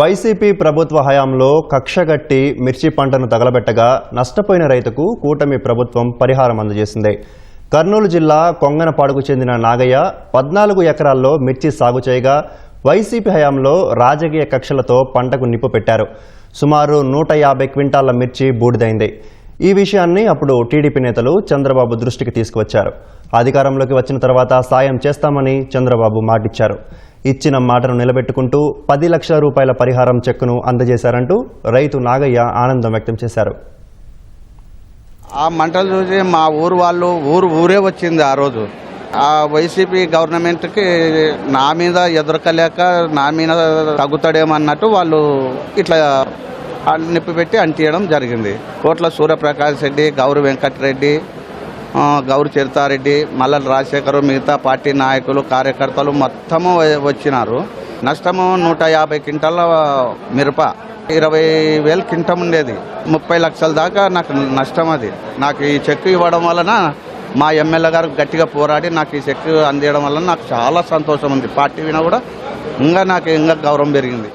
YCP ప్రభుత్వ హయాంలో కక్షగట్టి మిర్చి పంటను తగలబెట్టగా నష్టపోయిన రైతుకు కూటమి ప్రభుత్వం పరిహారం అందజేసింది. కర్నూలు జిల్లా కొంగనపాడుకు చెందిన నాగయ్య పద్నాలుగు ఎకరాల్లో మిర్చి సాగు చేయగా వైసీపీ హయాంలో రాజకీయ కక్షలతో పంటకు నిప్పు పెట్టారు. సుమారు నూట యాభై క్వింటాళ్ళ మిర్చి బూడిదైంది. ఈ విషయాన్ని అప్పుడు టీడీపీ నేతలు చంద్రబాబు దృష్టికి తీసుకువచ్చారు. అధికారంలోకి వచ్చిన తర్వాత సాయం చేస్తామని చంద్రబాబు మాటిచ్చారు. ఇచ్చిన మాటను నిలబెట్టుకుంటూ పది లక్షల రూపాయల పరిహారం చెక్కును అందజేశారంటూ రైతు నాగయ్య ఆనందం వ్యక్తం చేశారు. ఆ మంటలు చూసి మా ఊరు వాళ్ళు ఊరు ఊరే వచ్చింది ఆ రోజు. ఆ వైసీపీ గవర్నమెంట్కి నా మీద ఎదురకలేక నా మీద తగ్గుతాడేమన్నట్టు వాళ్ళు ఇట్లా ఆ నిప్పి పెట్టి అంటియడం జరిగింది. కోట్ల సూర్యప్రకాష్ రెడ్డి గౌరవ వెంకటరెడ్డి గౌరి చరితారెడ్డి మల్లల రాజశేఖర్ మిగతా పార్టీ నాయకులు కార్యకర్తలు మొత్తము వచ్చినారు. నష్టము నూట యాభై క్వింటాల మిరప. ఇరవై వేలు క్వింటం ఉండేది. ముప్పై లక్షల దాకా నాకు నష్టం అది. నాకు ఈ చెక్ ఇవ్వడం వలన మా ఎమ్మెల్యే గారు గట్టిగా పోరాడి నాకు ఈ చెక్ అందియడం వలన నాకు చాలా సంతోషం ఉంది. పార్టీ వినా కూడా ఇంకా నాకు ఇంకా గౌరవం పెరిగింది.